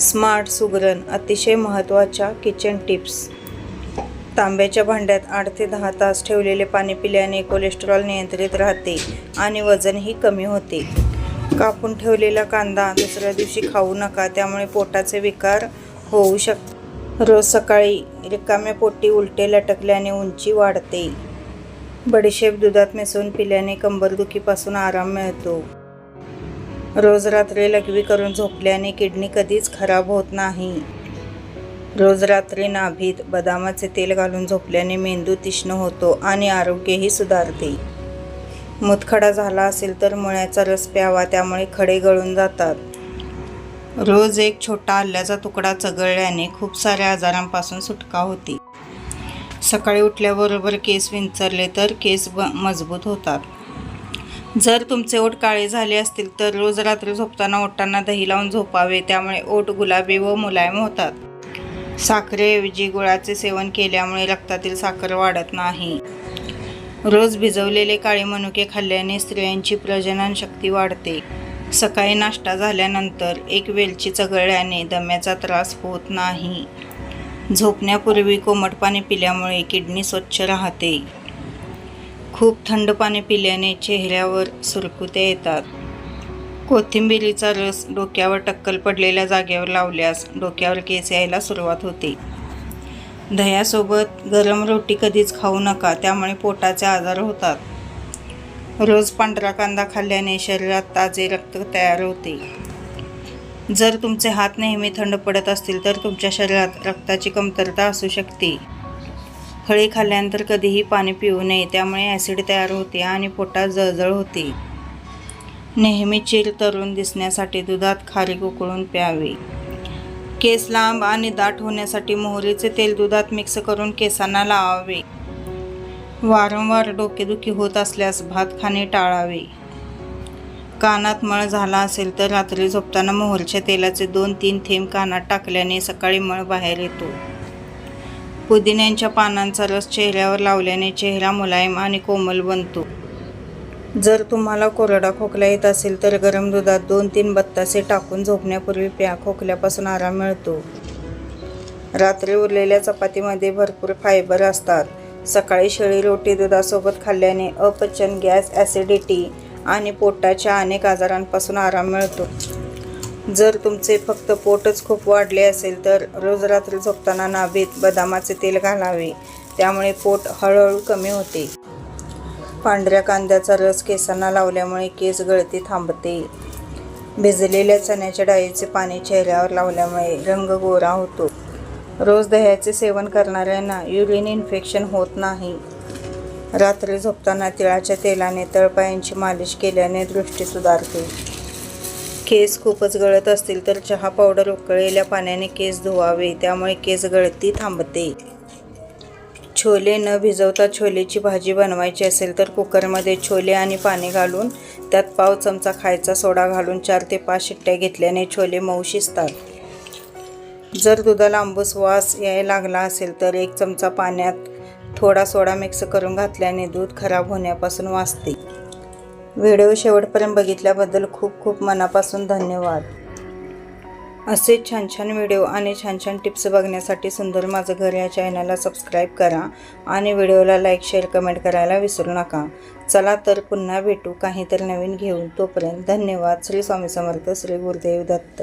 Smart सुगरण अतिशय महत्त्वाच्या kitchen tips. तांब्याच्या भांड्यात आठ ते दहा तास ठेवलेले पाणी पिल्याने कोलेस्ट्रॉल नियंत्रित राहते आणि वजनही कमी होते. कापून ठेवलेला कांदा दुसऱ्या दिवशी खाऊ नका त्यामुळे पोटाचे विकार होऊ शकतात रोज सकाळी रिकाम्या पोटी उलटे लटकल्याने उंची वाढते. बडीशेप दुधात मिसळून पिल्याने कंबरदुखीपासून आराम मिळतो. रोज रात्री लघवी करून झोपल्याने किडनी कधीच खराब होत नाही. रोज रात्री नाभीत बदामाचे तेल घालून झोपल्याने मेंदू तीक्ष्ण होतो आणि आरोग्यही सुधारते. मुतखडा झाला असेल तर मुळ्याचा रस प्यावा त्यामुळे खडे गळून जातात. रोज एक छोटा आल्याचा तुकडा चघळल्याने खूप साऱ्या आजारांपासून सुटका होते. सकाळी उठल्याबरोबर केस विंचरले तर केस ब मजबूत होतात. जर तुमचे ओठ काळे झाले असतील तर रोज रात्री झोपताना ओठांना दही लावून झोपावे. त्यामुळे ओठ गुलाबी व मुलायम होतात. साखरेऐवजी गुळाचे सेवन केल्यामुळे रक्तातील साखर वाढत नाही. रोज भिजवलेले काळे मनुके खाल्ल्याने स्त्रियांची प्रजनन शक्ती वाढते. सकाळी नाश्ता झाल्यानंतर एक वेलची चघळल्याने दम्याचा त्रास होत नाही. झोपण्यापूर्वी कोमट पाणी पिल्यामुळे किडनी स्वच्छ राहते. खूप थंड पाणी पिल्याने चेहऱ्यावर सुरकुत्या येतात. कोथिंबिरीचा रस डोक्यावर टक्कल पडलेल्या जागेवर लावल्यास डोक्यावर केस यायला सुरुवात होते. दह्यासोबत गरम रोटी कधीच खाऊ नका त्यामुळे पोटाचे आजार होतात. रोज पांढरा कांदा खाल्ल्याने शरीरात ताजे रक्त तयार होते. जर तुमचे हात नेहमी थंड पडत असतील तर तुमच्या शरीरात रक्ताची कमतरता असू शकते. फळे खाल्ल्यानंतर कधीही पाणी पिऊ नये त्यामुळे ॲसिड तयार होते आणि पोटात जळजळ होते. नेहमी चिर तरुण दिसण्यासाठी दुधात खारीक उकळून प्यावे. केस लांब आणि दाट होण्यासाठी मोहरीचे तेल दुधात मिक्स करून केसांना लावावे. वारंवार डोकेदुखी होत असल्यास भात खाणे टाळावे. कानात मळ झाला असेल तर रात्री झोपताना मोहरीच्या तेलाचे दोन तीन थेंब कानात टाकल्याने सकाळी मळ बाहेर येतो. पुदिन्यांच्या पानांचा रस चेहऱ्यावर लावल्याने चेहरा मुलायम आणि कोमल बनतो. जर तुम्हाला कोरडा खोकला येत असेल तर गरम दुधात दोन तीन बत्तासे टाकून झोपण्यापूर्वी प्या. खोकल्यापासून आराम मिळतो. रात्री उरलेल्या चपातीमध्ये भरपूर फायबर असतात. सकाळी शेळी रोटी दुधासोबत खाल्ल्याने अपचन गॅस ॲसिडिटी आणि पोटाच्या अनेक आजारांपासून आराम मिळतो. जर तुमचे फक्त पोटच खूप वाढले असेल तर रोज रात्री झोपताना नाभीत बदामाचे तेल घालावे. त्यामुळे पोट हळूहळू कमी होते. पांढऱ्या कांद्याचा रस केसांना लावल्यामुळे केस गळती थांबते. भिजलेल्या चण्याच्या डाळीचे पाणी चेहऱ्यावर लावल्यामुळे रंग गोरा होतो. रोज दह्याचे सेवन करणाऱ्यांना युरिन इन्फेक्शन होत नाही. रात्री झोपताना तिळाच्या तेलाने तळपायांची मालिश केल्याने दृष्टी सुधारते. केस खूपच गळत असतील तर चहा पावडर उकळलेल्या पाण्याने केस धुवावे त्यामुळे केस गळती थांबते. छोले न भिजवता छोलेची भाजी बनवायची असेल तर कुकरमध्ये छोले आणि पाणी घालून त्यात पाव चमचा खायचा सोडा घालून चार ते पाच शिट्ट्या घेतल्याने छोले मऊ शिजतात. जर दुधाला आंबूस वास यायला लागला असेल तर एक चमचा पाण्यात थोडा सोडा मिक्स करून घातल्याने दूध खराब होण्यापासून वाचते. व्हिडिओ शेवटपर्यंत बघितल्याबद्दल खूप खूप मनापासून धन्यवाद. असे छान छान व्हिडिओ आणि छान छान टिप्स बघण्यासाठी सुंदर माझं घर या चॅनलला सबस्क्राईब करा आणि व्हिडिओला लाईक शेअर कमेंट करायला विसरू नका. चला तर पुन्हा भेटू काहीतरी नवीन घेऊन. तोपर्यंत धन्यवाद. श्री स्वामी समर्थ श्री गुरुदेव दत्त.